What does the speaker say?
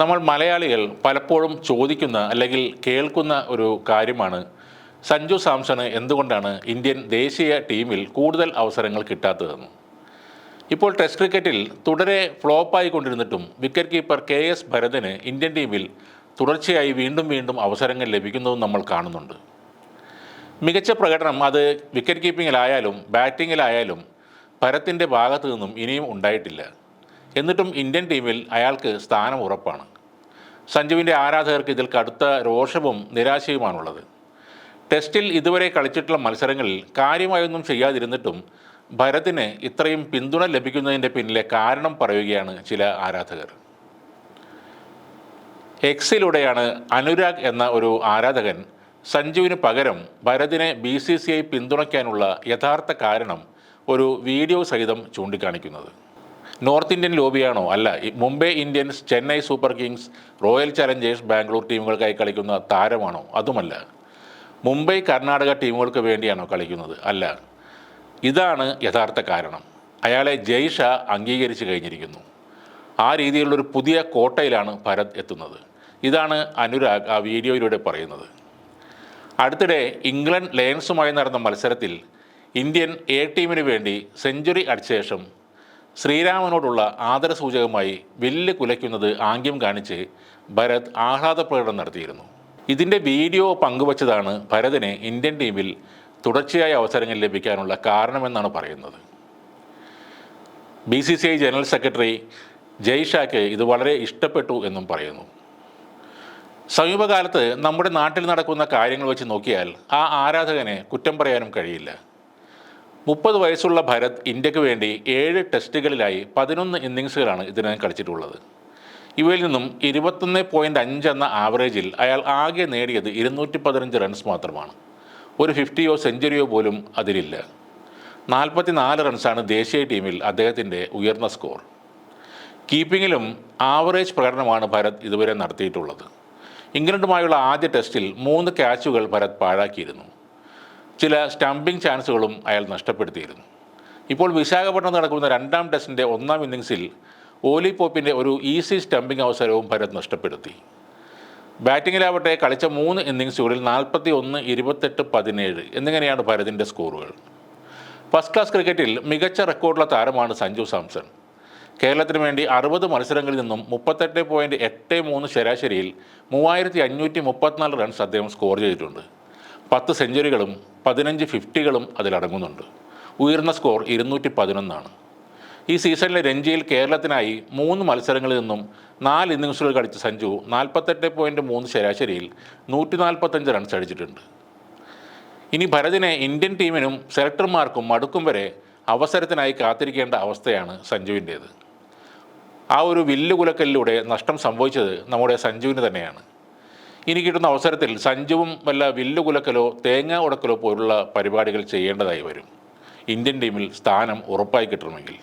നമ്മൾ മലയാളികൾ പലപ്പോഴും ചോദിക്കുന്ന അല്ലെങ്കിൽ കേൾക്കുന്ന ഒരു കാര്യമാണ്. സഞ്ജു സാംസണ് എന്തുകൊണ്ടാണ് ഇന്ത്യൻ ദേശീയ ടീമിൽ കൂടുതൽ അവസരങ്ങൾ കിട്ടാത്തതെന്ന്? ഇപ്പോൾ ടെസ്റ്റ് ക്രിക്കറ്റിൽ തുടരെ ഫ്ലോപ്പായി കൊണ്ടിരുന്നിട്ടും വിക്കറ്റ് കീപ്പർ കെ എസ് ഭരതന് ഇന്ത്യൻ ടീമിൽ തുടർച്ചയായി വീണ്ടും വീണ്ടും അവസരങ്ങൾ ലഭിക്കുന്നതും നമ്മൾ കാണുന്നുണ്ട്. മികച്ച പ്രകടനം അത് വിക്കറ്റ് കീപ്പിങ്ങിലായാലും ബാറ്റിങ്ങിലായാലും ഭരത്തിന്റെ ഭാഗത്തു നിന്നും ഇനിയും ഉണ്ടായിട്ടില്ല. എന്നിട്ടും ഇന്ത്യൻ ടീമിൽ അയാൾക്ക് സ്ഥാനം ഉറപ്പാണ്. സഞ്ജുവിന്റെ ആരാധകർക്ക് ഇതിൽ കടുത്ത രോഷവും നിരാശയുമാണുള്ളത്. ടെസ്റ്റിൽ ഇതുവരെ കളിച്ചിട്ടുള്ള മത്സരങ്ങളിൽ കാര്യമായൊന്നും ചെയ്യാതിരുന്നിട്ടും ഭരതിന് ഇത്രയും പിന്തുണ ലഭിക്കുന്നതിന്റെ പിന്നിലെ കാരണം പറയുകയാണ് ചില ആരാധകർ. എക്സിലൂടെയാണ് അനുരാഗ് എന്ന ഒരു ആരാധകൻ സഞ്ജുവിന് പകരം ഭരതിനെ ബി സി സി ഐ പിന്തുണയ്ക്കാനുള്ള യഥാർത്ഥ കാരണം ഒരു വീഡിയോ സഹിതം ചൂണ്ടിക്കാണിക്കുന്നത്. നോർത്ത് ഇന്ത്യൻ ലോബിയാണോ? അല്ല Mumbai Indians Chennai super kings royal challengers Bangalore ടീമുകൾക്കായി കളിക്കുന്ന താരമാണോ? അതുമല്ല. മുംബൈ കർണാടക ടീമുകൾക്ക് വേണ്ടിയാണോ കളിക്കുന്നത്? അല്ല. ഇതാണ് യഥാർത്ഥ കാരണം. അയാളെ ജയ്ഷ അംഗീകരിച്ചു കഴിഞ്ഞിരിക്കുന്നു. ആ രീതിയിലുള്ളൊരു പുതിയ കോട്ടയിലാണ് ഭരത് എത്തുന്നത്. ഇതാണ് അനുരാഗ് ആ വീഡിയോയിലൂടെ പറയുന്നത്. അടുത്തിടെ ഇംഗ്ലണ്ട് ലയൺസുമായി നടന്ന മത്സരത്തിൽ ഇന്ത്യൻ എ ടീമിന് വേണ്ടി സെഞ്ചുറി അടിച്ച ശേഷം ശ്രീരാമനോടുള്ള ആദരസൂചകമായി വില്ല് കുലയ്ക്കുന്നത് ആംഗ്യം കാണിച്ച് ഭരത് ആഹ്ലാദ പ്രകടനം നടത്തിയിരുന്നു. ഇതിന്റെ വീഡിയോ പങ്കുവച്ചതാണ് ഭരതിനെ ഇന്ത്യൻ ടീമിൽ തുടർച്ചയായ അവസരങ്ങൾ ലഭിക്കാനുള്ള കാരണമെന്നാണ് പറയുന്നത്. B C C I general secretary ജയ്ഷാക്ക് ഇത് വളരെ ഇഷ്ടപ്പെട്ടു എന്നും പറയുന്നു. സമീപകാലത്ത് നമ്മുടെ നാട്ടിൽ നടക്കുന്ന കാര്യങ്ങൾ വെച്ച് നോക്കിയാൽ ആ ആരാധകനെ കുറ്റം പറയാനും കഴിയില്ല. മുപ്പത് വയസ്സുള്ള ഭരത് ഇന്ത്യയ്ക്ക് വേണ്ടി ഏഴ് ടെസ്റ്റുകളിലായി പതിനൊന്ന് ഇന്നിങ്സുകളാണ് ഇതിനകം കളിച്ചിട്ടുള്ളത്. ഇവയിൽ നിന്നും ഇരുപത്തൊന്ന് പോയിന്റ് അഞ്ച് എന്ന ആവറേജിൽ അയാൾ ആകെ നേടിയത് ഇരുന്നൂറ്റി പതിനഞ്ച് റൺസ് മാത്രമാണ്. ഒരു ഫിഫ്റ്റിയോ സെഞ്ചുറിയോ പോലും അതിലില്ല. നാൽപ്പത്തി നാല് റൺസാണ് ദേശീയ ടീമിൽ അദ്ദേഹത്തിന്റെ ഉയർന്ന സ്കോർ. കീപ്പിങ്ങിലും ആവറേജ് പ്രകടനമാണ് ഭരത് ഇതുവരെ നടത്തിയിട്ടുള്ളത്. ഇംഗ്ലണ്ടുമായുള്ള ആദ്യ ടെസ്റ്റിൽ മൂന്ന് ക്യാച്ചുകൾ ഭരത് പാഴാക്കിയിരുന്നു. ചില സ്റ്റംപിംഗ് ചാൻസുകളും അയാൾ നഷ്ടപ്പെടുത്തിയിരുന്നു. ഇപ്പോൾ വിശാഖപട്ടണം നടക്കുന്ന രണ്ടാം ടെസ്റ്റിന്റെ ഒന്നാം ഇന്നിങ്സിൽ ഓലി പോപ്പിന്റെ ഒരു ഈസി സ്റ്റംപിംഗ് അവസരവും ഭരത് നഷ്ടപ്പെടുത്തി. ബാറ്റിങ്ങിലാവട്ടെ കളിച്ച മൂന്ന് ഇന്നിങ്സുകളിൽ നാൽപ്പത്തി ഒന്ന് ഇരുപത്തെട്ട് പതിനേഴ് എന്നിങ്ങനെയാണ് ഭരതിന്റെ സ്കോറുകൾ ഫസ്റ്റ് ക്ലാസ് ക്രിക്കറ്റിൽ മികച്ച റെക്കോർഡുള്ള താരമാണ് സഞ്ജു സാംസൺ. കേരളത്തിന് വേണ്ടി അറുപത് മത്സരങ്ങളിൽ നിന്നും മുപ്പത്തെട്ട് പോയിന്റ് എട്ട് മൂന്ന് ശരാശരിയിൽ മൂവായിരത്തി അഞ്ഞൂറ്റി മുപ്പത്തിനാല് റൺസ് അദ്ദേഹം സ്കോർ ചെയ്തിട്ടുണ്ട്. പത്ത് സെഞ്ചുറികളും പതിനഞ്ച് ഫിഫ്റ്റികളും അതിലടങ്ങുന്നുണ്ട്. ഉയർന്ന സ്കോർ ഇരുന്നൂറ്റി പതിനൊന്നാണ് ഈ സീസണിലെ രഞ്ജിയിൽ കേരളത്തിനായി മൂന്ന് മത്സരങ്ങളിൽ നിന്നും നാല് ഇന്നിങ്സുകൾ കളിച്ച സഞ്ജു നാൽപ്പത്തെട്ട് പോയിന്റ് മൂന്ന് ശരാശരിയിൽ നൂറ്റി നാൽപ്പത്തഞ്ച് റൺസ് അടിച്ചിട്ടുണ്ട്. ഇനി ഭരതിനെ ഇന്ത്യൻ ടീമിനും സെലക്ടർമാർക്കും മടുക്കും വരെ അവസരത്തിനായി കാത്തിരിക്കേണ്ട അവസ്ഥയാണ് സഞ്ജുവിന്റേത്. ആ ഒരു വില്ലുകുലക്കലിലൂടെ നഷ്ടം സംഭവിച്ചത് നമ്മുടെ സഞ്ജുവിന് തന്നെയാണ്. ഇനി കിട്ടുന്ന അവസരത്തിൽ സഞ്ജുവും വല്ല വില്ലുകുലക്കലോ തേങ്ങ ഉടക്കലോ പോലുള്ള പരിപാടികൾ ചെയ്യേണ്ടതായി വരും. ഇന്ത്യൻ ടീമിൽ സ്ഥാനം ഉറപ്പായി കിട്ടണമെങ്കിൽ.